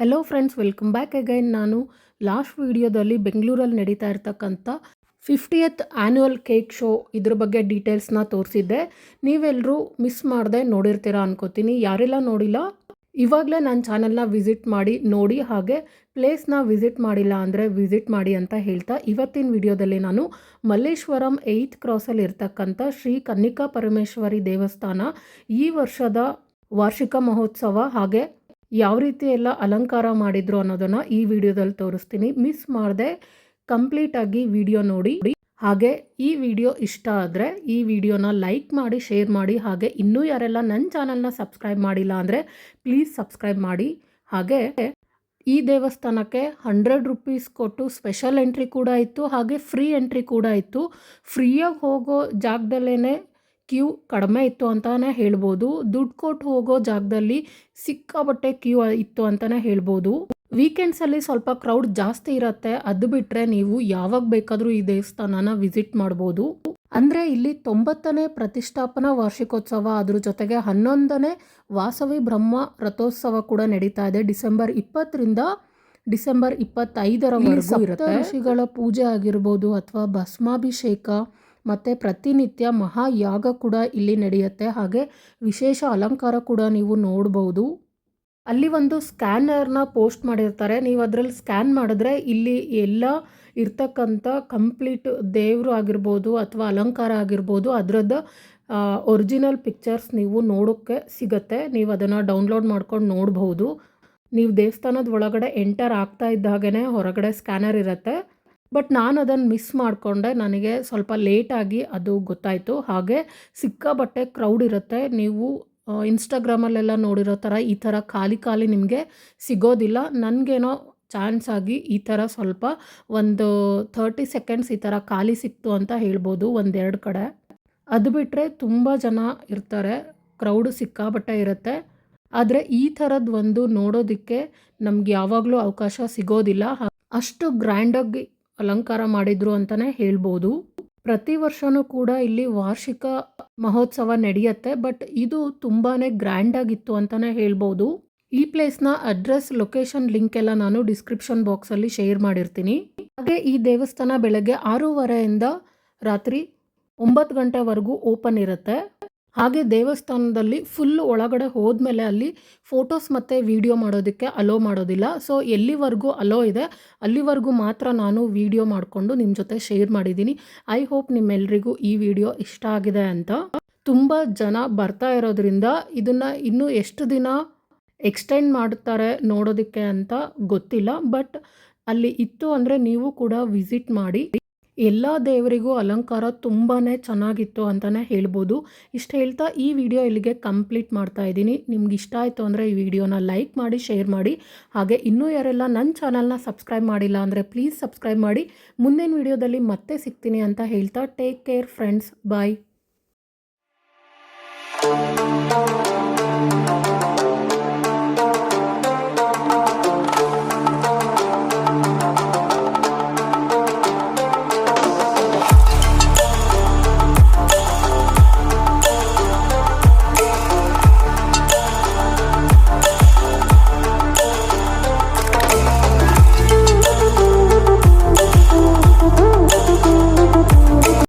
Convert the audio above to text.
Hello friends welcome back again ನಾನು last ವಿಡಿಯೋದಲ್ಲಿ ಬೆಂಗಳೂರಲ್ಲಿ ನಡೀತಾ ಇರ್ತಕ್ಕಂಥ ಫಿಫ್ಟಿಯತ್ ಆ್ಯನ್ಯುವಲ್ ಕೇಕ್ ಶೋ ಇದ್ರ ಬಗ್ಗೆ ಡೀಟೇಲ್ಸ್ನ ತೋರಿಸಿದ್ದೆ. ನೀವೆಲ್ಲರೂ ಮಿಸ್ ಮಾಡದೆ ನೋಡಿರ್ತೀರಾ ಅನ್ಕೋತೀನಿ. ಯಾರೆಲ್ಲ ನೋಡಿಲ್ಲ, ಇವಾಗಲೇ ನನ್ನ ಚಾನಲ್ನ ವಿಸಿಟ್ ಮಾಡಿ, ನೋಡಿ ಹಾಗೆ ಪ್ಲೇಸ್ನ ವಿಸಿಟ್ ಮಾಡಿಲ್ಲ ಅಂದರೆ ವಿಸಿಟ್ ಮಾಡಿ ಅಂತ ಹೇಳ್ತಾ ಇವತ್ತಿನ ವಿಡಿಯೋದಲ್ಲಿ ನಾನು ಮಲ್ಲೇಶ್ವರಂ ಏಯ್ತ್ ಕ್ರಾಸಲ್ಲಿ ಇರ್ತಕ್ಕಂಥ ಶ್ರೀ ಕನ್ನಿಕಾ ಪರಮೇಶ್ವರಿ ದೇವಸ್ಥಾನ ಈ ವರ್ಷದ ವಾರ್ಷಿಕ ಮಹೋತ್ಸವ ಹಾಗೆ ಯಾವ ರೀತಿ ಎಲ್ಲ ಅಲಂಕಾರ ಮಾಡಿದ್ರು ಅನ್ನೋದನ್ನು ಈ ವಿಡಿಯೋದಲ್ಲಿ ತೋರಿಸ್ತೀನಿ. ಮಿಸ್ ಮಾಡದೆ ಕಂಪ್ಲೀಟಾಗಿ ವಿಡಿಯೋ ನೋಡಿ. ಹಾಗೆ ಈ ವಿಡಿಯೋ ಇಷ್ಟ ಆದರೆ ಈ ವಿಡಿಯೋನ ಲೈಕ್ ಮಾಡಿ ಶೇರ್ ಮಾಡಿ. ಹಾಗೆ ಇನ್ನೂ ಯಾರೆಲ್ಲ ನನ್ನ ಚಾನಲ್ನ ಸಬ್ಸ್ಕ್ರೈಬ್ ಮಾಡಿಲ್ಲ ಅಂದರೆ ಪ್ಲೀಸ್ ಸಬ್ಸ್ಕ್ರೈಬ್ ಮಾಡಿ. ಹಾಗೆ ಈ ದೇವಸ್ಥಾನಕ್ಕೆ ಹಂಡ್ರೆಡ್ ರುಪೀಸ್ ಕೊಟ್ಟು ಸ್ಪೆಷಲ್ ಎಂಟ್ರಿ ಕೂಡ ಇತ್ತು. ಹಾಗೆ ಫ್ರೀ ಎಂಟ್ರಿ ಕೂಡ ಇತ್ತು. ಫ್ರೀಯಾಗಿ ಹೋಗೋ ಜಾಗದಲ್ಲೇ ಕ್ಯೂ ಕಡಿಮೆ ಇತ್ತು ಅಂತಲೇ ಹೇಳ್ಬೋದು. ದುಡ್ಡು ಕೊಟ್ಟು ಹೋಗೋ ಜಾಗದಲ್ಲಿ ಸಿಕ್ಕಾಬಟ್ಟೆ ಕ್ಯೂ ಇತ್ತು ಅಂತಲೇ ಹೇಳ್ಬೋದು. ವೀಕೆಂಡ್ಸಲ್ಲಿ ಸ್ವಲ್ಪ ಕ್ರೌಡ್ ಜಾಸ್ತಿ ಇರುತ್ತೆ. ಅದು ಬಿಟ್ಟರೆ ನೀವು ಯಾವಾಗ ಬೇಕಾದರೂ ಈ ದೇವಸ್ಥಾನನ ವಿಸಿಟ್ ಮಾಡ್ಬೋದು. ಅಂದರೆ ಇಲ್ಲಿ ತೊಂಬತ್ತನೇ ಪ್ರತಿಷ್ಠಾಪನಾ ವಾರ್ಷಿಕೋತ್ಸವ ಅದ್ರ ಜೊತೆಗೆ ಹನ್ನೊಂದನೇ ವಾಸವಿ ಬ್ರಹ್ಮ ರಥೋತ್ಸವ ಕೂಡ ನಡೀತಾ ಇದೆ. ಡಿಸೆಂಬರ್ ಇಪ್ಪತ್ತರಿಂದ ಡಿಸೆಂಬರ್ ಇಪ್ಪತ್ತೈದರವರೆಗೂ ಇರುತ್ತೆ. ಋಷಿಗಳ ಪೂಜೆ ಆಗಿರ್ಬೋದು ಅಥವಾ ಭಸ್ಮಾಭಿಷೇಕ ಮತ್ತು ಪ್ರತಿನಿತ್ಯ ಮಹಾಯಾಗ ಕೂಡ ಇಲ್ಲಿ ನಡೆಯುತ್ತೆ. ಹಾಗೆ ವಿಶೇಷ ಅಲಂಕಾರ ಕೂಡ ನೀವು ನೋಡ್ಬೋದು. ಅಲ್ಲಿ ಒಂದು ಸ್ಕ್ಯಾನರ್ನ ಪೋಸ್ಟ್ ಮಾಡಿರ್ತಾರೆ. ನೀವು ಅದರಲ್ಲಿ ಸ್ಕ್ಯಾನ್ ಮಾಡಿದ್ರೆ ಇಲ್ಲಿ ಎಲ್ಲ ಇರ್ತಕ್ಕಂಥ ಕಂಪ್ಲೀಟ್ ದೇವರು ಆಗಿರ್ಬೋದು ಅಥವಾ ಅಲಂಕಾರ ಆಗಿರ್ಬೋದು ಅದರದ್ದು ಒರಿಜಿನಲ್ ಪಿಕ್ಚರ್ಸ್ ನೀವು ನೋಡೋಕ್ಕೆ ಸಿಗತ್ತೆ. ನೀವು ಅದನ್ನು ಡೌನ್ಲೋಡ್ ಮಾಡ್ಕೊಂಡು ನೋಡ್ಬೋದು. ನೀವು ದೇವಸ್ಥಾನದ ಒಳಗಡೆ ಎಂಟರ್ ಆಗ್ತಾ ಇದ್ದಾಗೇ ಹೊರಗಡೆ ಸ್ಕ್ಯಾನರ್ ಇರುತ್ತೆ. ಬಟ್ ನಾನು ಅದನ್ನು ಮಿಸ್ ಮಾಡಿಕೊಂಡೆ. ನನಗೆ ಸ್ವಲ್ಪ ಲೇಟಾಗಿ ಅದು ಗೊತ್ತಾಯಿತು. ಹಾಗೆ ಸಿಕ್ಕಾಬಟ್ಟೆ ಕ್ರೌಡ್ ಇರುತ್ತೆ. ನೀವು ಇನ್ಸ್ಟಾಗ್ರಾಮಲ್ಲೆಲ್ಲ ನೋಡಿರೋ ಥರ ಈ ಥರ ಖಾಲಿ ಖಾಲಿ ನಿಮಗೆ ಸಿಗೋದಿಲ್ಲ. ನನಗೇನೋ ಚಾನ್ಸ್ ಆಗಿ ಈ ಥರ ಸ್ವಲ್ಪ ಒಂದು ಥರ್ಟಿ ಸೆಕೆಂಡ್ಸ್ ಈ ಥರ ಖಾಲಿ ಸಿಕ್ತು ಅಂತ ಹೇಳ್ಬೋದು ಒಂದೆರಡು ಕಡೆ. ಅದು ಬಿಟ್ಟರೆ ತುಂಬ ಜನ ಇರ್ತಾರೆ. ಕ್ರೌಡು ಸಿಕ್ಕಾಬಟ್ಟೆ ಇರುತ್ತೆ. ಆದರೆ ಈ ಥರದ್ದು ಒಂದು ನೋಡೋದಕ್ಕೆ ನಮ್ಗೆ ಯಾವಾಗಲೂ ಅವಕಾಶ ಸಿಗೋದಿಲ್ಲ. ಅಷ್ಟು ಗ್ರ್ಯಾಂಡಾಗಿ ಅಲಂಕಾರ ಮಾಡಿದ್ರು ಅಂತಲೇ ಹೇಳ್ಬೋದು. ಪ್ರತಿ ವರ್ಷವೂ ಕೂಡ ಇಲ್ಲಿ ವಾರ್ಷಿಕ ಮಹೋತ್ಸವ ನಡೆಯುತ್ತೆ, ಬಟ್ ಇದು ತುಂಬಾ ಗ್ರ್ಯಾಂಡಾಗಿತ್ತು ಅಂತಲೇ ಹೇಳ್ಬೋದು. ಈ ಪ್ಲೇಸ್ನ ಅಡ್ರೆಸ್, ಲೊಕೇಶನ್ ಲಿಂಕ್ ಎಲ್ಲ ನಾನು ಡಿಸ್ಕ್ರಿಪ್ಷನ್ ಬಾಕ್ಸಲ್ಲಿ ಶೇರ್ ಮಾಡಿರ್ತೀನಿ. ಹಾಗೆ ಈ ದೇವಸ್ಥಾನ ಬೆಳಗ್ಗೆ ಆರೂವರೆಯಿಂದ ರಾತ್ರಿ ಒಂಬತ್ತು ಗಂಟೆವರೆಗೂ ಓಪನ್ ಇರುತ್ತೆ. ಹಾಗೆ ದೇವಸ್ಥಾನದಲ್ಲಿ ಫುಲ್ ಒಳಗಡೆ ಹೋದ್ಮೇಲೆ ಅಲ್ಲಿ ಫೋಟೋಸ್ ಮತ್ತು ವಿಡಿಯೋ ಮಾಡೋದಕ್ಕೆ ಅಲೋ ಮಾಡೋದಿಲ್ಲ. ಸೊ ಎಲ್ಲಿವರೆಗೂ ಅಲೋ ಇದೆ, ಅಲ್ಲಿವರೆಗೂ ಮಾತ್ರ ನಾನು ವಿಡಿಯೋ ಮಾಡಿಕೊಂಡು ನಿಮ್ಮ ಜೊತೆ ಶೇರ್ ಮಾಡಿದ್ದೀನಿ. ಐ ಹೋಪ್ ನಿಮ್ಮೆಲ್ಲರಿಗೂ ಈ ವಿಡಿಯೋ ಇಷ್ಟ ಆಗಿದೆ ಅಂತ. ತುಂಬ ಜನ ಬರ್ತಾ ಇರೋದ್ರಿಂದ ಇದನ್ನು ಇನ್ನೂ ಎಷ್ಟು ದಿನ ಎಕ್ಸ್ಟೆಂಡ್ ಮಾಡ್ತಾರೆ ನೋಡೋದಕ್ಕೆ ಅಂತ ಗೊತ್ತಿಲ್ಲ. ಬಟ್ ಅಲ್ಲಿ ಇತ್ತು ಅಂದರೆ ನೀವು ಕೂಡ ವಿಸಿಟ್ ಮಾಡಿ. ಎಲ್ಲ ದೇವರಿಗೂ ಅಲಂಕಾರ ತುಂಬಾ ಚೆನ್ನಾಗಿತ್ತು ಅಂತಲೇ ಹೇಳ್ಬೋದು. ಇಷ್ಟು ಹೇಳ್ತಾ ಈ ವಿಡಿಯೋ ಇಲ್ಲಿಗೆ ಕಂಪ್ಲೀಟ್ ಮಾಡ್ತಾ ಇದ್ದೀನಿ. ನಿಮ್ಗೆ ಇಷ್ಟ ಆಯಿತು ಅಂದರೆ ಈ ವಿಡಿಯೋನ ಲೈಕ್ ಮಾಡಿ, ಶೇರ್ ಮಾಡಿ. ಹಾಗೆ ಇನ್ನೂ ಯಾರೆಲ್ಲ ನನ್ನ ಚಾನಲ್ನ ಸಬ್ಸ್ಕ್ರೈಬ್ ಮಾಡಿಲ್ಲ ಅಂದರೆ ಪ್ಲೀಸ್ ಸಬ್ಸ್ಕ್ರೈಬ್ ಮಾಡಿ. ಮುಂದಿನ ವಿಡಿಯೋದಲ್ಲಿ ಮತ್ತೆ ಸಿಗ್ತೀನಿ ಅಂತ ಹೇಳ್ತಾ, ಟೇಕ್ ಕೇರ್ ಫ್ರೆಂಡ್ಸ್, ಬಾಯ್.